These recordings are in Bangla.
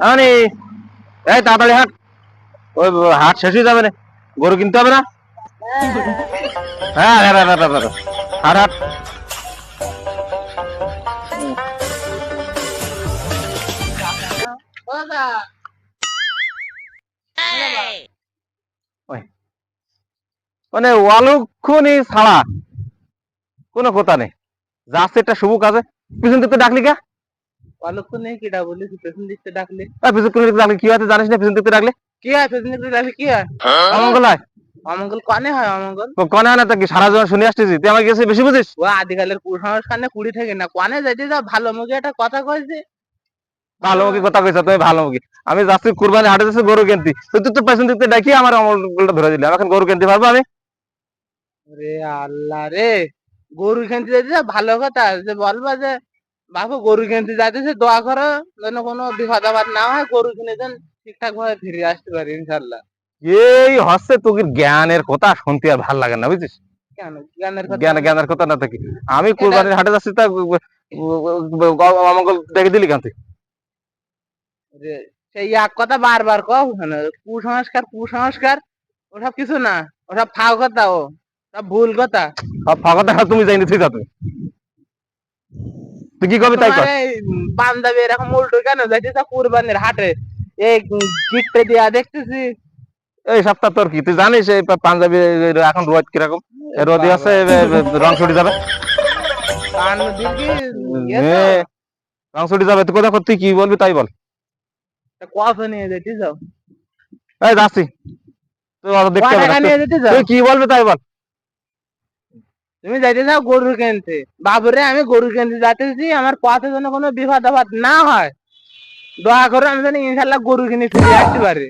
মানে এই তাড়াতাড়ি হাট। ওই হাট শেষ হয়ে যাবে না গরু কিনতে হবে না? হ্যাঁ হ্যাঁ হ্যাঁ হ্যাঁ হ্যাঁ, হ্যাঁ। হাট হাট। মানে অলক্ষণই ছাড়া কোনো কথা নেই। যাচ্ছে একটা শুভ কাজে। পিছন থেকে ডাকলি কা? অলক্ষণ নেই কিটা বলি পেছন দিকতে ডাকলে? আর পিছন দিকে ডাকলি? কি হয়তো জানিস না পিছন দিকে ডাকলে? কি হয় পেছন দিকতে ডাকলে কি হয়? অমঙ্গল হয়? অমঙ্গল কানে হয় অমঙ্গল? কনে হয় না তা কি? সারা জীবন শুনে আসতেছি। তুই আমার কাছে বেশি বুঝিস? ও আদিকালের কুসংস্কার কুড়ি থেকে না কানে যাইতে যা ভালো মুখে একটা কথা কইছে ভালো মুখে কথা কইছ তুমি ভালো মুখে। আমি যাচ্ছি কুরবানি হাটে যাচ্ছি গরু কিনতি। তুই তো পেছন দিকে ডাকি আমার অমঙ্গলটা ধরে দিলি। আমি এখন গরু কিনতে পারব আমি? রে আল্লাহ রে! গরু কিনতে যাইতে যা ভালো কথা। যে বলবা যে বাবু গরু কিনতে যাইতেছে দোয়া করো যেন কোনো বিপদ আপদ না হয় গরু কিনে যেন ঠিকঠাক ভাবে ফিরে আসতে পারি ইনশাল্লাহ এই হচ্ছে তোকে জ্ঞানের কথা শুনতে আর ভালো লাগে না বুঝছিস? কেন? জ্ঞানের কথা? কথা না থাকি। আমি কুরবানির হাটে যাচ্ছি তা অমঙ্গল দেখে দিলি কেন যে সেই এক কথা বারবার কও কেন কুসংস্কার কুসংস্কার ওসব কিছু না ওসব ফাও কথা ও সব ভুল কথা। সব ফাঁকা দেখা তুমি যাইনি তুই। যা তুই কি কবি তাই কর? পাঞ্জাবি এরকম উল্টো কেন যাইতেছে কুরবানির হাটে? এই গিট্টে দিয়া দেখতেছি। এই সপ্তাহ তোর কি? তুই জানিস এই পাঞ্জাবি এখন রোদ কীরকম? রোদি আছে রং ছুটি যাবে? রং ছুটি যাবে তুই কোথা তুই কি বলবি তাই বল। কফে নিয়ে যেতে যাও এই যাচ্ছি। তুই দেখতে তুই কি বলবি তাই বল। তুমি যাইতে যাও গরু কিনতে বাবুরে আমি গরু কিনতে যাইতেছি আমার পথে যেন কোনো বিপদ আপদ না হয়। দয়া করে আমি যেন ইনশাল্লাহ গরু কিনে ফিরে আসতে পারি।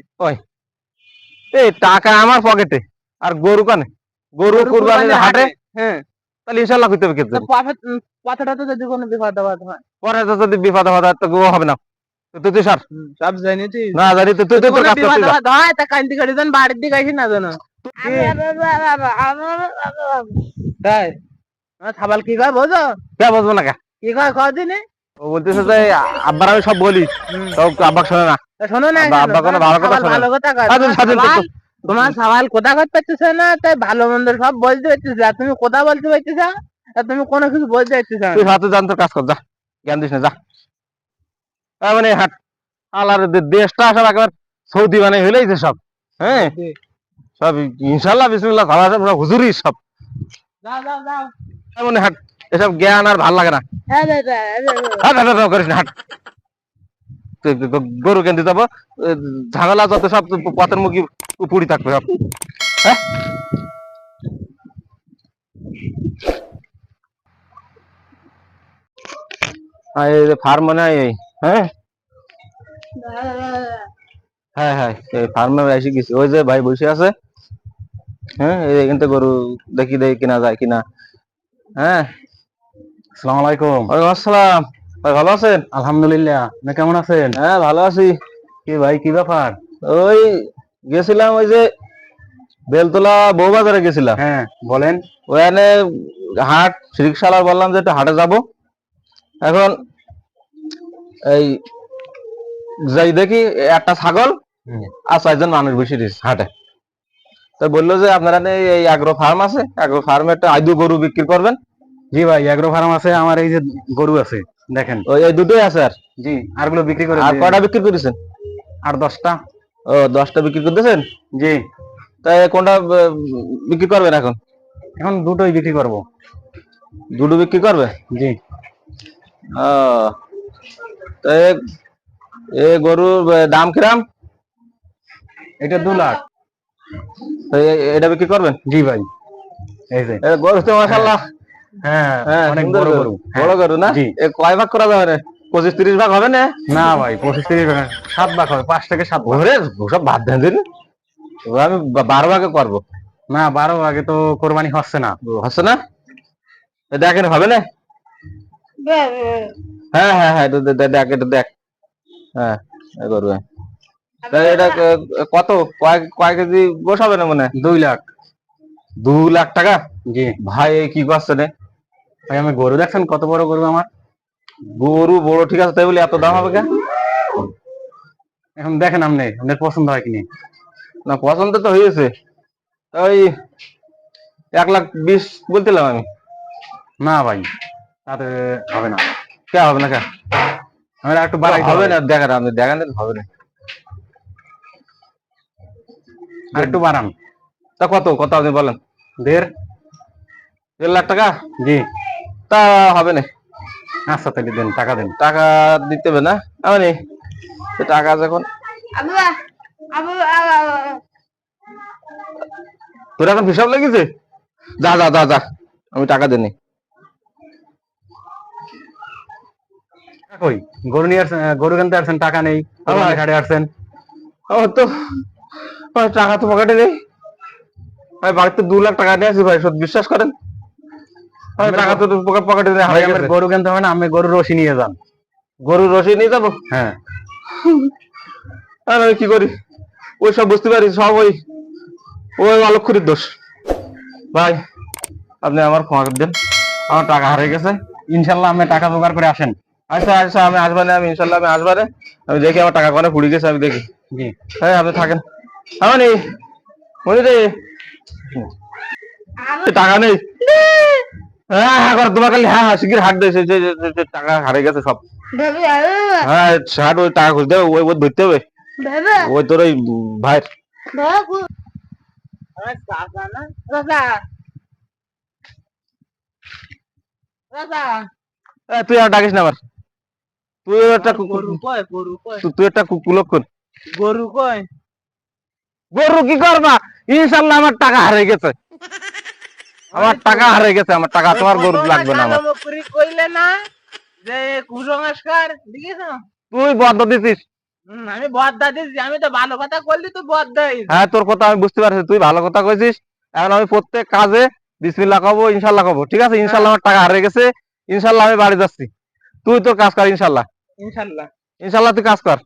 এই টাকা আমার পকেটে আর গরু কানে? গরু কুরবানির হাটে? হ্যাঁ। তাহলে ইনশাল্লাহ হইতে হবে কিন্তু। তো তো যদি কোনো বিপদ আপদ হয়। পরে তো যদি বিপদ হবে তো গো হবে না। তো তুই তুই সার। সব জানি তুই। না জানি তো তুই তুই তোর কাজ। আপদ হয় তা কান্দি কাটি যেন বাড়ির দিকে আসি না যেন। তাই? ছাবাল কি কয় বোঝো? কে বুঝব না কি কয় কদিনে ও বলতেছে যে আব্বার আমি সব বলি। তো আব্বা শোনে না। শোনো না আব্বা- কোনো? ভালো কথা শোনে ভালো কথা কয়। তোমার সওয়াল কোথা করতে পারতেছে না? তাই ভালো মন্দ সব বলতে পারতেছে। আর তুমি কোথা বলতে পারতেছ? আর তুমি কোনো কিছু বলতে পারতেছ তুই হাতে জান তোর কাজ কর যা। জ্ঞান দিস না যা। তার মানে হাট আল্লাহর দে- দেশটা সব একেবারে সৌদি মানে হইলেইছে সব। হ্যাঁ? সব ইনশাল্লাহ বিসমিল্লাহ ভালো আছে সব হুজুরি সব। মানে হাট। এসব জ্ঞান আর ভালো লাগে না। হ্যাঁ হ্যাঁ, করিস না হাট। গরু কেন যাব? ঝামেলা যত সব পথের মুখী পুড়ি থাকবে সব। হ্যাঁ? ফার্ম মনে হয়? হ্যাঁ হ্যাঁ হ্যাঁ। ফার্মে এসে গেছি। ওই যে ভাই বসে আছে। হ্যাঁ এই এখান থেকে গরু দেখি দেখি কিনা যায় কিনা। হ্যাঁ। আসসালামু আলাইকুম। ওয়ালাইকুম আসসালাম। ভাই ভালো আছেন? আলহামদুলিল্লাহ। আপনি কেমন আছেন? হ্যাঁ ভালো আছি। কি ভাই কি ব্যাপার? ওই গেছিলাম ওই যে বেলতলা বউবাজারে গেছিলাম। হ্যাঁ বলেন। ওখানে হাট রিক্সাওয়ালা বললাম যে একটু হাটে যাব। এখন এই যাই দেখি একটা ছাগল। আর ছয়জন মানুষ বসে দিয়েছে হাটে। তো বলল যে আপনারা এই আগ্রো ফার্ম আছে আগ্রো ফার্মে একটা আইদু গরু বিক্রি করবেন। জি ভাই এগ্রো ফার্ম আছে আমার এই যে গরু আছে দেখেন। ওই এই দুটোই আছে আর? জি আর আরগুলো বিক্রি করে আর। কয়টা বিক্রি করেছেন? আর দশটা। ও দশটা বিক্রি করতেছেন? জি। তাই কোনটা বিক্রি করবেন এখন? এখন দুটোই বিক্রি করব। দুটো বিক্রি করবে? জি। ও তো এ- গরুর দাম কিরাম? এটা দু লাখ। তো এটা বিক্রি করবেন? জি ভাই। এই যে। গরু তো মাসাল্লাহ হ্যাঁ হ্যাঁ অনেক বড় গরু। গরু। বড় গরু না? কয় ভাগ করা যাবে পঁচিশ তিরিশ ভাগ হবে না? না ভাই পঁচিশ তিরিশ টাকা সাত ভাগ হবে পাঁচ থেকে সাত ভাগ। সব বাদ দেন দিন। আমি বারো ভাগে করব। না বারো আগে তো কোরবানি হচ্ছে না। হচ্ছে না? দেখেন হবে না? হ্যাঁ হ্যাঁ হ্যাঁ দেখ একটু দেখ। হ্যাঁ হ্যাঁ। তা এটা কত? কয় কয় কেজি বসাবে না মনে? দুই লাখ। দু লাখ টাকা? জি। ভাই কি করছে রে? ভাই আমি গরু দেখছেন কত বড় গরু আমার? গরু বড় ঠিক আছে তাই বলে এত দাম হবে কেন? এখন দেখেন আপনি আপনার পছন্দ হয় কিনি? না পছন্দ তো হয়েছে। ওই এক লাখ বিশ বলছিলাম আমি। না ভাই তাতে হবে না। কে হবে না কে? আমার একটু বাড়াই হবে না দেখেন আপনি দেখেন হবে না। আর একটু বাড়ান। তা কত কত আপনি বলেন? দেড়? দেড় লাখ টাকা? জি। তা হবে না। আচ্ছা তাহলে দেন টাকা দেন। টাকা দিতে হবে না আমি টাকা যখন আবু আবু আবু তোর এখন হিসাব লেগেছে? যা যা যা যা আমি টাকা দেনি। কই? গরু নিয়ে আসছেন গরু কিনতে আসছেন টাকা নেই আমার- আসছেন। ও তো আমার টাকা তো পকেটে নেই। আমি বাড়িতে দু লাখ টাকা নিয়ে আসি ভাই সত্যি বিশ্বাস করেন? টাকা তো পকেটে নেই। ভাই আমার গরু কিনতে হবে না আমি গরু রশি নিয়ে যান। গরুর রসি নিয়ে যাব? হ্যাঁ। আর আমি কি করি? ওই সব বুঝতে পারি সব ওই ওই অলক্ষুরির দোষ। ভাই আপনি আমার ক্ষমা করে দেন। আমার টাকা হারিয়ে গেছে। ইনশাল্লাহ আপনি টাকা জোগাড় করে আসেন। আচ্ছা আচ্ছা আমি আসবানে আমি ইনশাল্লাহ আমি আসবানে। আমি দেখি আমার টাকা কোনে পুড়ে গেছে আমি দেখি। হ্যাঁ আপনি থাকেন। আমার মনে রে টাকা নেই। হ্যাঁ হ্যাঁ করে তোমার খালি হ্যাঁ হ্যাঁ শিগগির হাট দিয়েছে যে টাকা হারিয়ে গেছে সব। হ্যাঁ হাট ওই টাকা খুঁজতে হবে ওই ওই ধরতে হবে। ওই তোর ওই এ, তুই আর ডাকিস না আমার তুই একটা তুই একটা কু- কুলক্ষণ। গরু কয়? গরু কি করবা? ইনশাল্লাহ আমার টাকা হারিয়ে গেছে। আমার টাকা হারিয়ে গেছে আমার টাকা তোমার গরু লাগবে না আমার। কইলে না যে কুসংস্কার দেখিস তুই বদ্ধ দিছিস। আমি বদদা দিছি আমি তো ভালো কথা বদদাই হ্যাঁ তোর কথা আমি বুঝতে পারছি তুই ভালো কথা কইছিস। এখন আমি প্রত্যেক কাজে বিসমিল্লাহ কবো ইনশাল্লাহ কবো ঠিক আছে? ইনশাল্লাহ আমার টাকা হারিয়ে গেছে। ইনশাল্লাহ আমি বাড়ি যাচ্ছি। তুই তোর কাজ কর ইনশাল্লাহ ইনশাল্লাহ ইনশাল্লাহ তুই কাজ কর।